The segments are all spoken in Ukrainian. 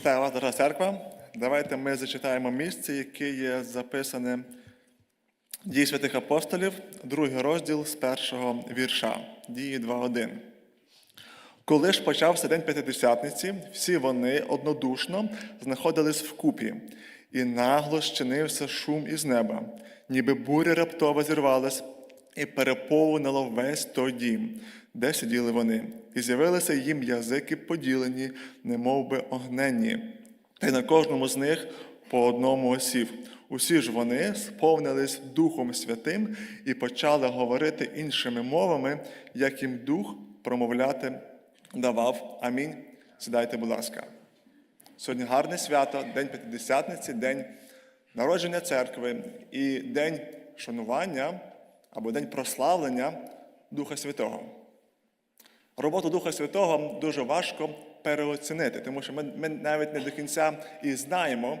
Вітаю вас, дорога церква. Давайте ми зачитаємо місце, яке є записане дії святих апостолів, другий розділ з першого вірша, дії 2.1. Коли ж почався день П'ятидесятниці, всі вони однодушно знаходились вкупі, і нагло щинився шум із неба, ніби буря раптово зірвалась і переповнило весь той дім, де сиділи вони, і з'явилися їм язики поділені, немов би та й на кожному з них по одному осів. Усі ж вони сповнились Духом Святим і почали говорити іншими мовами, як їм дух промовляти давав. Амінь. Сідайте, будь ласка. Сьогодні гарне свято, День П'ятидесятниці, День народження церкви і День шанування або День прославлення Духа Святого. Роботу Духа Святого дуже важко переоцінити, тому що ми, ми навіть не до кінця і знаємо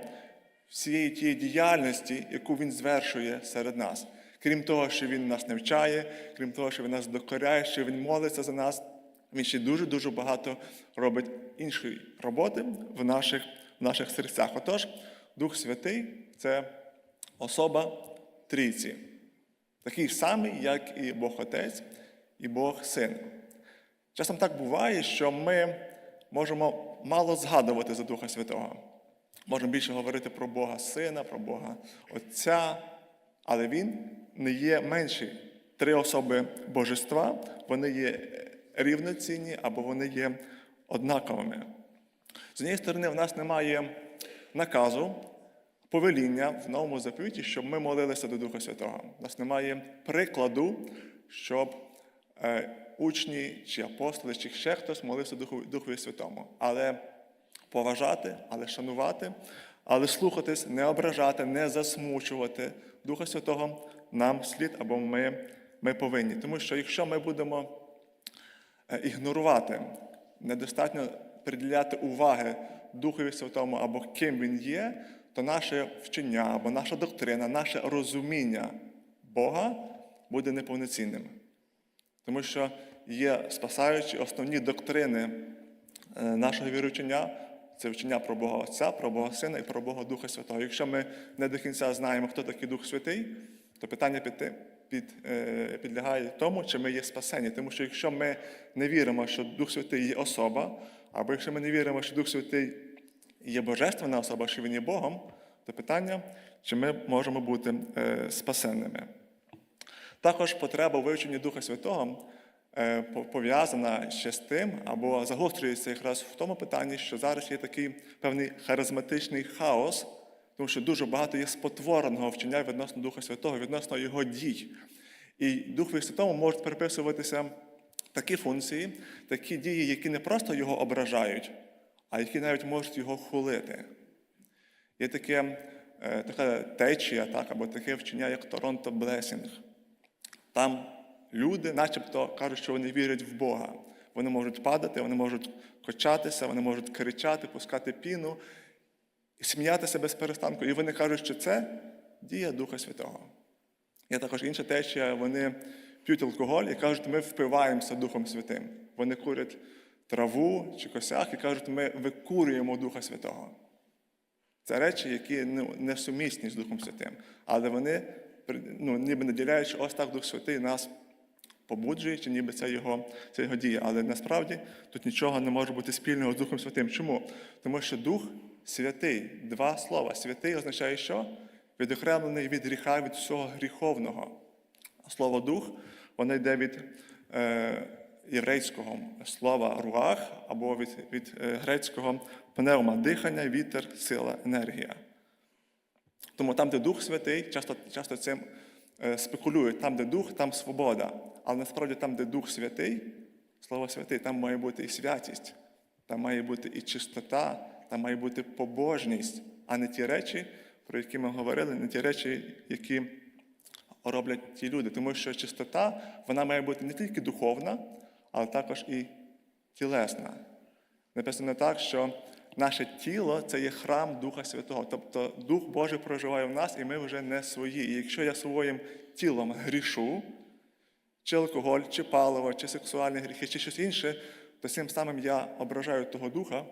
всієї тієї діяльності, яку Він звершує серед нас. Крім того, що Він нас навчає, крім того, що Він нас докоряє, що Він молиться за нас, він ще дуже-дуже багато робить іншої роботи в наших, в наших серцях. Отож, Дух Святий це особа трійці, такий самий, як і Бог Отець, і Бог Син. Часом так буває, що ми можемо мало згадувати за Духа Святого. Можемо більше говорити про Бога Сина, про Бога Отця, але Він не є менший. Три особи божества, вони є рівноцінні або вони є однаковими. З однієї сторони, в нас немає наказу, повеління в новому заповіті, щоб ми молилися до Духа Святого. У нас немає прикладу, щоб е, учні чи апостоли, чи ще хтось молився Духу, Духові Святому. Але поважати, але шанувати, але слухатись, не ображати, не засмучувати Духа Святого нам слід або ми, ми повинні. Тому що якщо ми будемо е, ігнорувати, недостатньо приділяти уваги Духові Святому або ким він є, то наше вчення або наша доктрина, наше розуміння Бога буде неповноцінним. Тому що є спасаючі основні доктрини е, нашого віручення, це вчення про Бога Отця, про Бога Сина і про Бога Духа Святого. Якщо ми не до кінця знаємо, хто такий Дух Святий, то питання під, під, е, підлягає тому, чи ми є спасені. Тому що якщо ми не віримо, що Дух Святий є особа, або якщо ми не віримо, що Дух Святий є божественна особа, що він є Богом, то питання, чи ми можемо бути е, спасенними. Також потреба вивчення Духа Святого е, пов'язана ще з тим, або загострюється якраз в тому питанні, що зараз є такий певний харизматичний хаос, тому що дуже багато є спотвореного вчення відносно Духа Святого, відносно його дій. І Духові Святому можуть приписуватися такі функції, такі дії, які не просто його ображають, а які навіть можуть його хулити. Є таке, е, така течія, так, або таке вчення, як Торонто Блесінг. Там люди, начебто, кажуть, що вони вірять в Бога. Вони можуть падати, вони можуть качатися, вони можуть кричати, пускати піну сміятися без перестанку. І вони кажуть, що це дія Духа Святого. Є також інша течія, вони п'ють алкоголь і кажуть, ми впиваємося Духом Святим. Вони курять траву чи косяк і кажуть, ми викурюємо Духа Святого. Це речі, які ну, не сумісні з Духом Святим. Але вони ну, ніби наділяють, що ось так Дух Святий нас побуджує, чи ніби це його, це його дія. Але насправді тут нічого не може бути спільного з Духом Святим. Чому? Тому що Дух святий, два слова. Святий означає, що? Відокремлений від гріха, від всього гріховного. Слово дух, воно йде від е, єврейського слова руах або від від е, грецького пневма дихання, вітер, сила, енергія. Тому там, де Дух Святий, часто часто цим е, спекулюють, там, де Дух, там свобода. Але насправді там, де Дух Святий, Слово Святий, там має бути і святість, там має бути і чистота, там має бути побожність, а не ті речі, про які ми говорили, не ті речі, які роблять ті люди. Тому що чистота вона має бути не тільки духовна, але також і тілесна. Написано так, що наше тіло це є храм Духа Святого. Тобто Дух Божий проживає в нас, і ми вже не свої. І якщо я своїм тілом грішу, чи алкоголь, чи паливо, чи сексуальні гріхи, чи щось інше, то цим самим я ображаю того духа,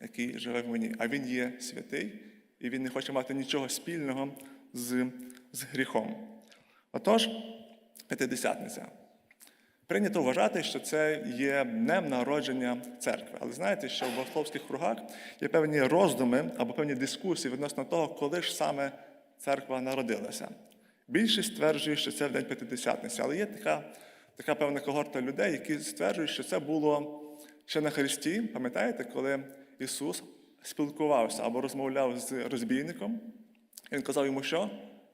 який живе в мені. А Він є святий, і він не хоче мати нічого спільного з, з гріхом. Отож, п'ятидесятниця. Прийнято вважати, що це є днем народження церкви. Але знаєте, що в богословських кругах є певні роздуми або певні дискусії відносно того, коли ж саме церква народилася. Більшість стверджує, що це в день п'ятидесятниці, але є така, така певна когорта людей, які стверджують, що це було ще на Христі. Пам'ятаєте, коли Ісус спілкувався або розмовляв з розбійником, він казав йому, що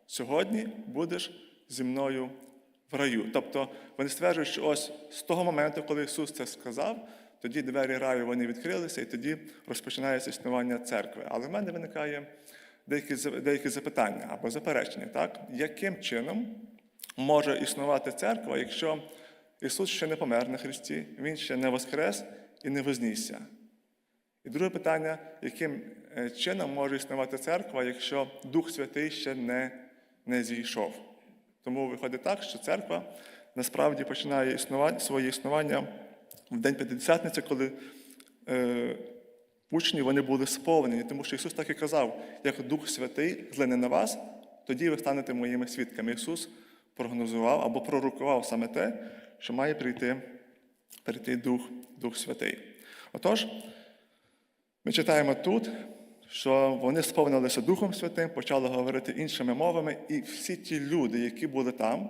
сьогодні будеш зі мною в раю. Тобто вони стверджують, що ось з того моменту, коли Ісус це сказав, тоді двері раю вони відкрилися, і тоді розпочинається існування церкви. Але в мене виникає деякі, деякі запитання або заперечення, так? яким чином може існувати церква, якщо Ісус ще не помер на Христі, Він ще не воскрес і не вознісся? І друге питання, яким е, чином може існувати церква, якщо Дух Святий ще не, не зійшов? Тому виходить так, що церква насправді починає існування, своє існування в День П'ятидесятниці, коли е, учні вони були сповнені, тому що Ісус так і казав, як Дух Святий злине на вас, тоді ви станете моїми свідками. Ісус прогнозував або пророкував саме те, що має прийти, прийти Дух, Дух Святий. Отож, ми читаємо тут, що вони сповнилися Духом Святим, почали говорити іншими мовами, і всі ті люди, які були там,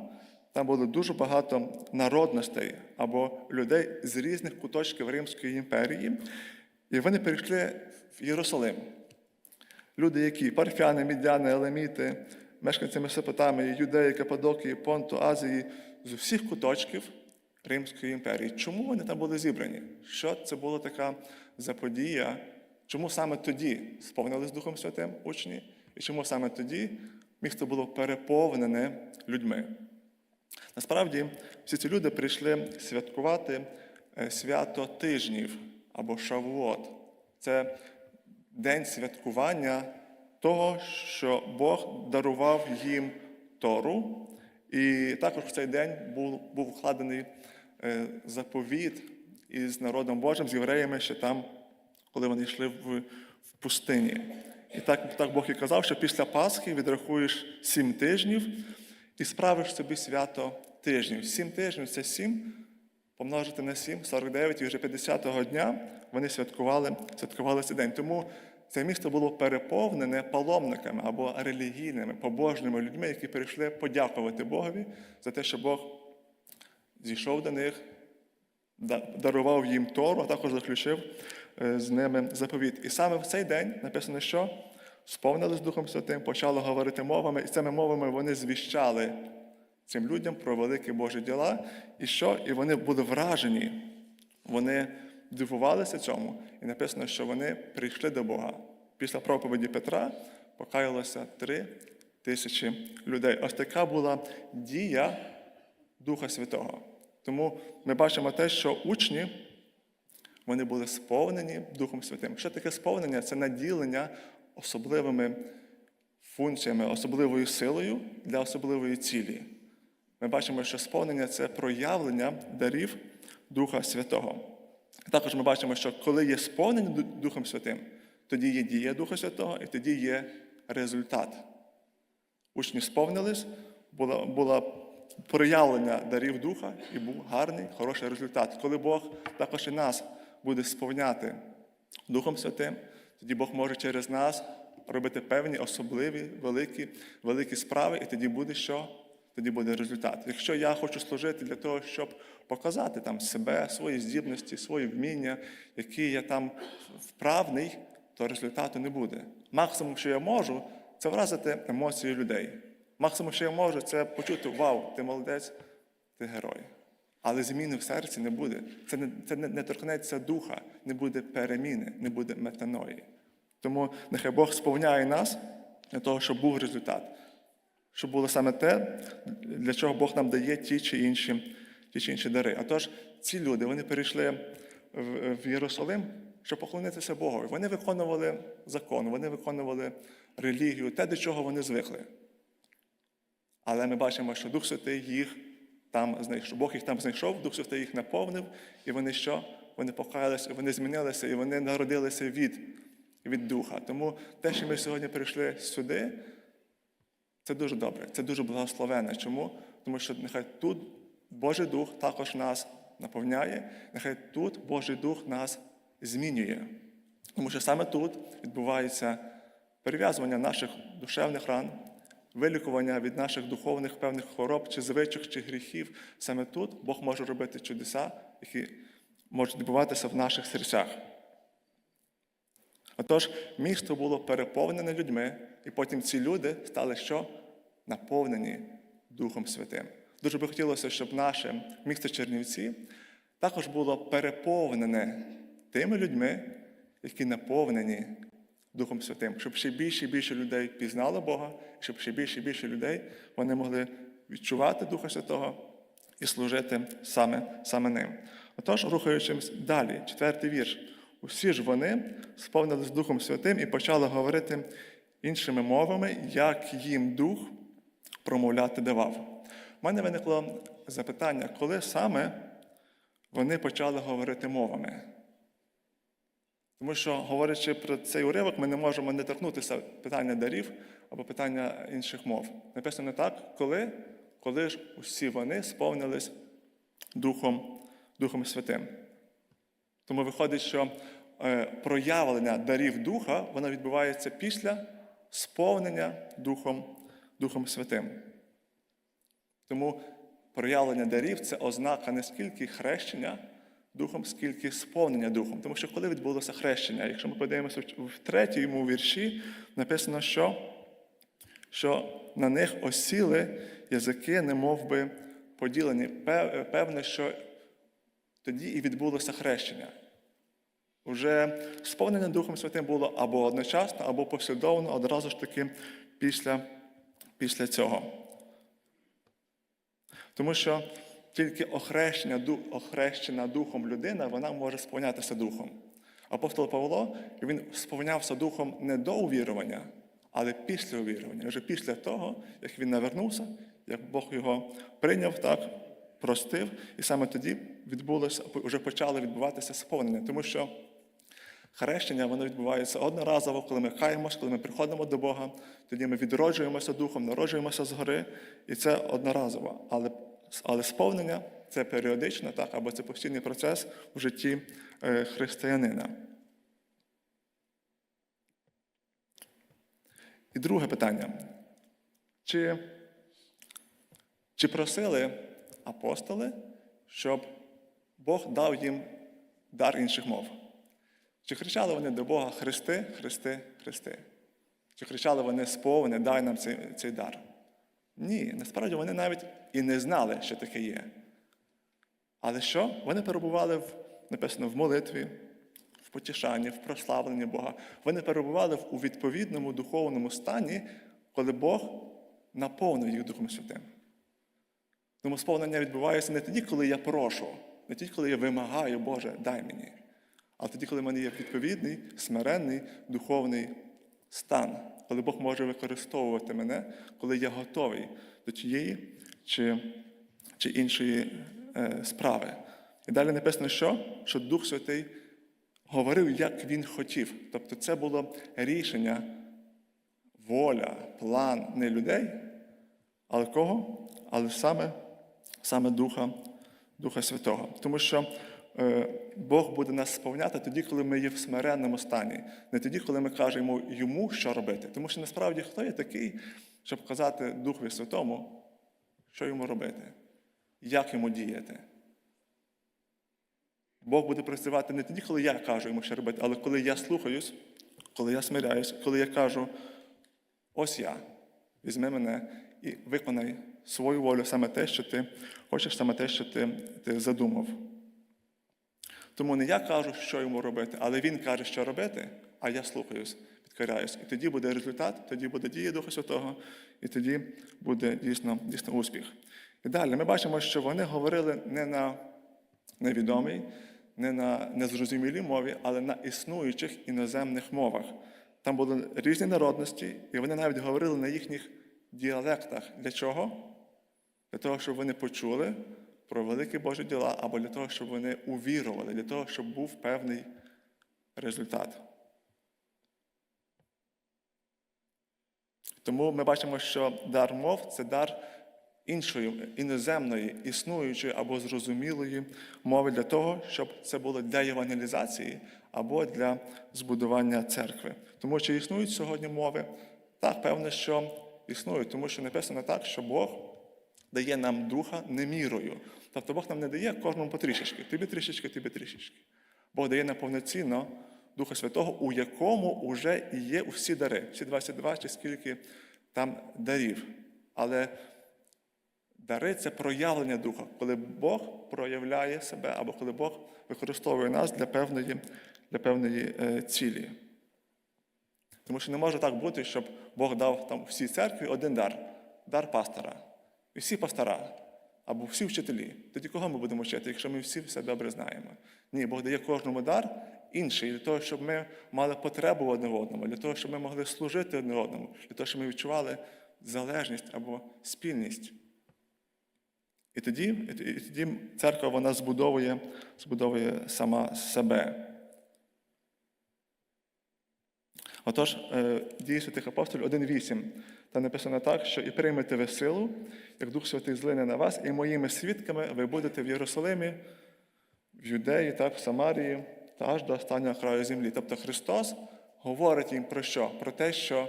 там було дуже багато народностей або людей з різних куточків Римської імперії, і вони перейшли в Єрусалим. Люди, які парфяни, мідяни, елеміти, мешканці Месопотамії, Юдеї, Кападокії, Понту, Азії, з усіх куточків Римської імперії. Чому вони там були зібрані? Що це була така за подія? Чому саме тоді сповнились Духом Святим учні? І чому саме тоді місто було переповнене людьми? Насправді, всі ці люди прийшли святкувати е, свято тижнів або Шавуот. Це день святкування того, що Бог дарував їм Тору. І також в цей день був, був вкладений е, заповіт із народом Божим, з євреями, ще там, коли вони йшли в, в пустині. І так, так Бог і казав, що після Пасхи відрахуєш сім тижнів і справиш собі свято тижнів. Сім тижнів це сім помножити на 7, 49, і вже 50-го дня вони святкували, святкували цей день. Тому це місто було переповнене паломниками або релігійними, побожними людьми, які прийшли подякувати Богові за те, що Бог зійшов до них, дарував їм Тору, а також заключив з ними заповіт. І саме в цей день написано, що сповнились Духом Святим, почали говорити мовами, і цими мовами вони звіщали цим людям про великі Божі діла, і що? І вони були вражені, вони дивувалися цьому, і написано, що вони прийшли до Бога. Після проповіді Петра покаялося три тисячі людей. Ось така була дія Духа Святого. Тому ми бачимо те, що учні вони були сповнені Духом Святим. Що таке сповнення? Це наділення особливими функціями, особливою силою для особливої цілі. Ми бачимо, що сповнення це проявлення дарів Духа Святого. Також ми бачимо, що коли є сповнення Духом Святим, тоді є дія Духа Святого і тоді є результат. Учні сповнились, було, було проявлення дарів Духа і був гарний, хороший результат. Коли Бог також і нас буде сповняти Духом Святим, тоді Бог може через нас робити певні особливі, великі, великі справи, і тоді буде що? Тоді буде результат. Якщо я хочу служити для того, щоб показати там себе, свої здібності, свої вміння, які я там вправний, то результату не буде. Максимум, що я можу, це вразити емоції людей. Максимум, що я можу, це почути Вау, ти молодець, ти герой. Але зміни в серці не буде. Це не, це не, не торкнеться духа, не буде переміни, не буде метаної. Тому нехай Бог сповняє нас для того, щоб був результат. Щоб було саме те, для чого Бог нам дає ті чи інші, ті чи інші дари. А тож ці люди вони перейшли в, в Єрусалим, щоб поклонитися Богові. Вони виконували закон, вони виконували релігію, те, до чого вони звикли. Але ми бачимо, що Дух Святий їх там знайшов. Бог їх там знайшов, Дух Святий їх наповнив, і вони що? вони покаялися, вони змінилися і вони народилися від, від Духа. Тому те, що ми сьогодні прийшли сюди, це дуже добре, це дуже благословенне. Чому? Тому що нехай тут Божий Дух також нас наповняє, нехай тут Божий Дух нас змінює. Тому що саме тут відбувається перев'язування наших душевних ран, вилікування від наших духовних певних хвороб чи звичок, чи гріхів. Саме тут Бог може робити чудеса, які можуть відбуватися в наших серцях. Отож, місто було переповнене людьми, і потім ці люди стали що? Наповнені Духом Святим. Дуже би хотілося, щоб наше місто Чернівці також було переповнене тими людьми, які наповнені Духом Святим, щоб ще більше і більше людей пізнало Бога, щоб ще більше і більше людей вони могли відчувати Духа Святого і служити саме, саме ним. Отож, рухаючись далі, четвертий вірш. Усі ж вони сповнились Духом Святим і почали говорити іншими мовами, як їм Дух промовляти давав. У мене виникло запитання, коли саме вони почали говорити мовами. Тому що, говорячи про цей уривок, ми не можемо не торкнутися питання дарів або питання інших мов. Написано так, коли, коли ж усі вони сповнились Духом, Духом Святим. Тому виходить, що е, проявлення дарів Духа воно відбувається після сповнення Духом, Духом Святим. Тому проявлення дарів це ознака не скільки хрещення Духом, скільки сповнення Духом. Тому що коли відбулося хрещення, якщо ми подивимося в третьому вірші, написано, що, що на них осіли язики, немов би поділені. Певне, що тоді і відбулося хрещення. Уже сповнення Духом Святим було або одночасно, або послідовно, одразу ж таки після, після цього. Тому що тільки охрещення, ду- охрещена Духом людина, вона може сповнятися Духом. Апостол Павло він сповнявся Духом не до увірування, але після увірування. Вже після того, як він навернувся, як Бог його прийняв так, простив, і саме тоді відбулося, вже почало відбуватися сповнення. Тому що Хрещення воно відбувається одноразово, коли ми каємося, коли ми приходимо до Бога, тоді ми відроджуємося духом, народжуємося згори, і це одноразово. Але, але сповнення це періодично, так, або це постійний процес в житті е, християнина. І друге питання. Чи, чи просили апостоли, щоб Бог дав їм дар інших мов? Чи кричали вони до Бога Христи, Христи, Христи? Чи кричали вони сповне, дай нам цей, цей дар? Ні, насправді вони навіть і не знали, що таке є. Але що? Вони перебували в, написано, в молитві, в потішанні, в прославленні Бога. Вони перебували у відповідному духовному стані, коли Бог наповнив їх Духом Святим. Тому сповнення відбувається не тоді, коли я прошу, не тоді, коли я вимагаю, Боже, дай мені. А тоді, коли в мене є відповідний, смиренний духовний стан, коли Бог може використовувати мене, коли я готовий до тієї чи, чи іншої е, справи. І далі написано, що? Що Дух Святий говорив, як він хотів. Тобто це було рішення, воля, план не людей, але кого? Але саме, саме Духа, Духа Святого. Тому що Бог буде нас сповняти тоді, коли ми є в смиренному стані, не тоді, коли ми кажемо йому, що робити. Тому що насправді хто є такий, щоб казати Духові Святому, що йому робити, як йому діяти. Бог буде працювати не тоді, коли я кажу йому, що робити, але коли я слухаюсь, коли я смиряюсь, коли я кажу, ось я, візьми мене і виконай свою волю саме те, що ти хочеш, саме те, що ти, ти задумав. Тому не я кажу, що йому робити, але він каже, що робити, а я слухаюсь, підкоряюсь. І тоді буде результат, тоді буде дія Духа Святого, і тоді буде дійсно, дійсно успіх. І далі ми бачимо, що вони говорили не на невідомій, не на незрозумілій мові, але на існуючих іноземних мовах. Там були різні народності, і вони навіть говорили на їхніх діалектах. Для чого? Для того, щоб вони почули, про великі Божі діла, або для того, щоб вони увірували, для того, щоб був певний результат. Тому ми бачимо, що дар мов це дар іншої, іноземної, існуючої або зрозумілої мови для того, щоб це було для евангелізації або для збудування церкви. Тому чи існують сьогодні мови? Так, певне, що існують, тому що написано так, що Бог дає нам духа немірою. Тобто Бог нам не дає кожному по трішечки. Тобі трішечки, тобі трішечки. Бог дає нам повноцінно Духа Святого, у якому вже є усі дари, всі 22 чи скільки там дарів. Але дари це проявлення Духа, коли Бог проявляє себе, або коли Бог використовує нас для певної, для певної е, цілі. Тому що не може так бути, щоб Бог дав там всій церкві один дар дар пастора. Всі пастора, або всі вчителі. Тоді кого ми будемо вчити, якщо ми всі все добре знаємо? Ні, Бог дає кожному дар інший, для того, щоб ми мали потребу одне одному, для того, щоб ми могли служити одне одному, для того, щоб ми відчували залежність або спільність. І тоді, і тоді церква вона збудовує, збудовує сама себе. Отож, е, дії святих апостолів 1.8. Там написано так, що і приймете ви силу, як Дух Святий злине на вас, і моїми свідками ви будете в Єрусалимі, в Юдеї, так, в Самарії та аж до останнього краю землі. Тобто Христос говорить їм про що? Про те, що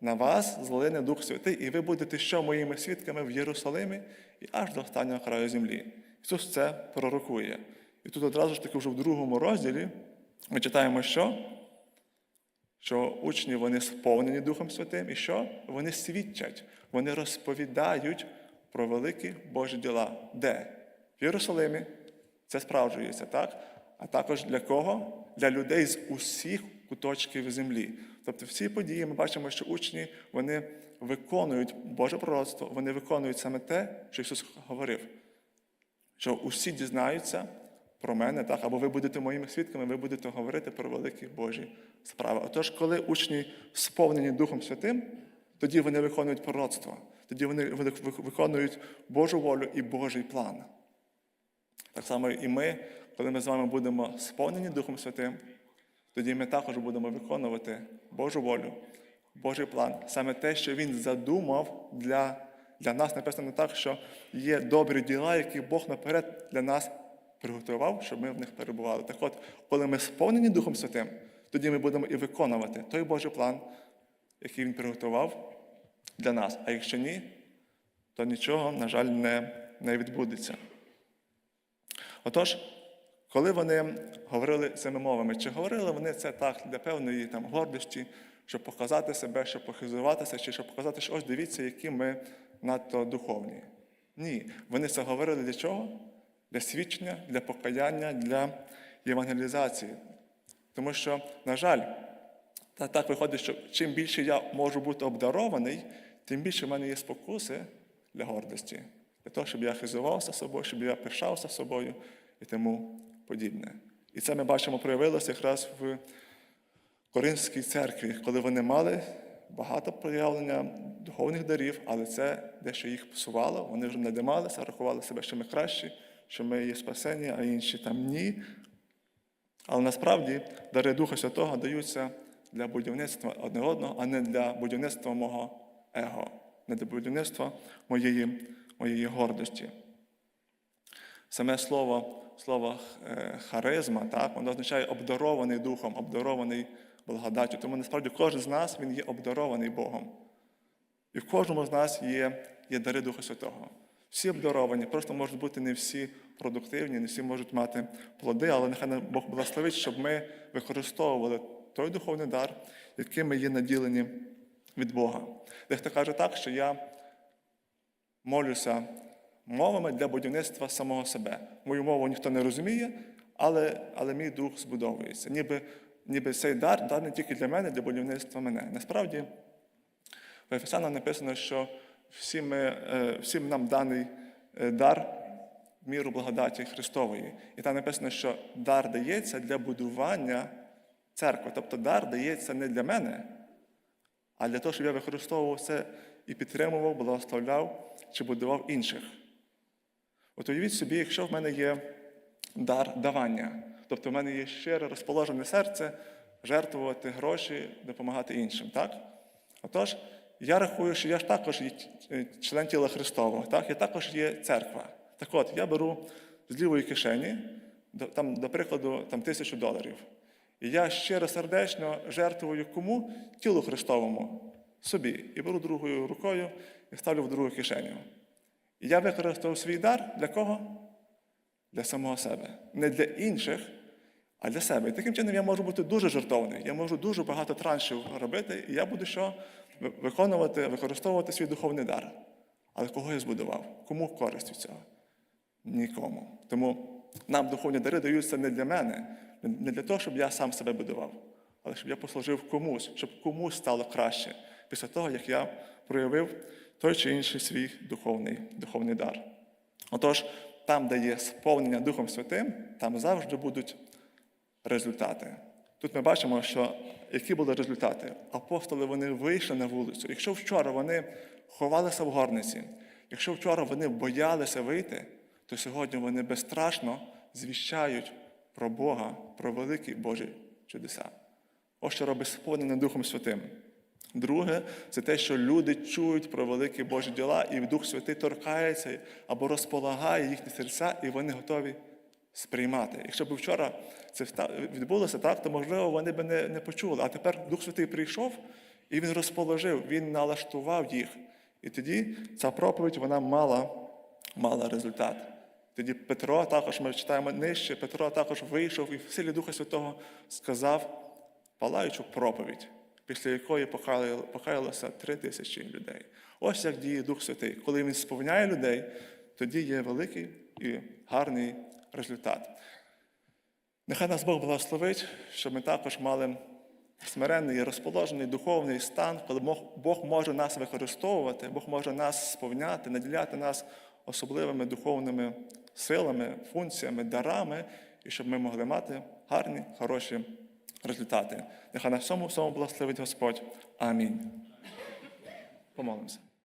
на вас злине Дух Святий, і ви будете що моїми свідками в Єрусалимі і аж до останнього краю землі. Ісус це пророкує. І тут одразу ж таки вже в другому розділі ми читаємо, що? Що учні вони сповнені Духом Святим, і що? Вони свідчать, вони розповідають про великі Божі діла. Де? В Єрусалимі. Це справджується, так? А також для кого? Для людей з усіх куточків землі. Тобто всі події ми бачимо, що учні вони виконують Боже пророцтво, вони виконують саме те, що Ісус говорив. Що усі дізнаються про мене, так, або ви будете моїми свідками, ви будете говорити про великі Божі справи. Отож, коли учні сповнені Духом Святим, тоді вони виконують пророцтво, тоді вони виконують Божу волю і Божий план. Так само і ми, коли ми з вами будемо сповнені Духом Святим, тоді ми також будемо виконувати Божу волю, Божий план, саме те, що Він задумав для, для нас, написано так, що є добрі діла, які Бог наперед для нас приготував, щоб ми в них перебували. Так от, коли ми сповнені Духом Святим, тоді ми будемо і виконувати той Божий план, який Він приготував для нас. А якщо ні, то нічого, на жаль, не, не відбудеться. Отож, коли вони говорили цими мовами, чи говорили вони це так для певної там, гордості, щоб показати себе, щоб похизуватися, чи щоб показати, що ось дивіться, які ми надто духовні? Ні. Вони це говорили для чого? Для свідчення, для покаяння, для євангелізації. Тому що, на жаль, та так виходить, що чим більше я можу бути обдарований, тим більше в мене є спокуси для гордості, для того, щоб я хизувався собою, щоб я пишався собою і тому подібне. І це ми бачимо проявилося якраз в Коринській церкві, коли вони мали багато проявлення духовних дарів, але це дещо їх псувало, вони вже надималися, рахували себе, що ми кращі, що ми є спасені, а інші там ні. Але насправді дари Духа Святого даються для будівництва одне одного, а не для будівництва мого его, не для будівництва моєї, моєї гордості. Саме слово слово е, харизма, так, воно означає обдарований духом, обдарований благодаттю. Тому насправді кожен з нас він є обдарований Богом. І в кожному з нас є, є дари Духа Святого. Всі обдаровані, просто можуть бути не всі продуктивні, не всі можуть мати плоди, але нехай нам Бог благословить, щоб ми використовували той духовний дар, яким ми є наділені від Бога. Дехто каже так, що я молюся мовами для будівництва самого себе. Мою мову ніхто не розуміє, але але мій дух збудовується. Ніби ніби цей дар не тільки для мене, для будівництва мене. Насправді, в Ефесянах написано, що всім, ми, е, всім нам даний е, дар міру благодаті Христової. І там написано, що дар дається для будування церкви. Тобто дар дається не для мене, а для того, щоб я використовував це і підтримував, благословляв чи будував інших. От уявіть собі, якщо в мене є дар давання, тобто в мене є щире розположене серце жертвувати гроші, допомагати іншим. Так? Отож, я рахую, що я ж також є е, член тіла Христового, так? я також є церква. Так от, я беру з лівої кишені, там, до прикладу, там, тисячу доларів. І я щиро сердечно жертвую кому? Тілу Христовому, собі. І беру другою рукою і ставлю в другу кишеню. І я використав свій дар для кого? Для самого себе. Не для інших, а для себе. І таким чином я можу бути дуже жертовний. Я можу дуже багато траншів робити, і я буду що? Ви- Виконувати, використовувати свій духовний дар. Але кого я збудував? Кому користь від цього? Нікому. Тому нам духовні дари даються не для мене, не для того, щоб я сам себе будував, але щоб я послужив комусь, щоб комусь стало краще після того, як я проявив той чи інший свій духовний, духовний дар. Отож, там, де є сповнення Духом Святим, там завжди будуть результати. Тут ми бачимо, що які були результати. Апостоли вони вийшли на вулицю. Якщо вчора вони ховалися в горниці, якщо вчора вони боялися вийти, то сьогодні вони безстрашно звіщають про Бога, про великі Божі чудеса. Ось що робить сповнене Духом Святим. Друге, це те, що люди чують про великі Божі діла, і Дух Святий торкається або розполагає їхні серця, і вони готові сприймати. Якщо б вчора це відбулося так, то можливо вони б не, не почули. А тепер Дух Святий прийшов і він розположив, він налаштував їх. І тоді ця проповідь вона мала, мала результат. Тоді Петро, також ми читаємо нижче, Петро також вийшов і в силі Духа Святого сказав палаючу проповідь, після якої покаялося три тисячі людей. Ось як діє Дух Святий. Коли він сповняє людей, тоді є великий і гарний результат. Нехай нас Бог благословить, щоб ми також мали смиренний розположений духовний стан, коли Бог може нас використовувати, Бог може нас сповняти, наділяти нас особливими духовними силами, функціями, дарами, і щоб ми могли мати гарні, хороші результати. Нехай на всьому всьому благословить Господь. Амінь. Помолимося.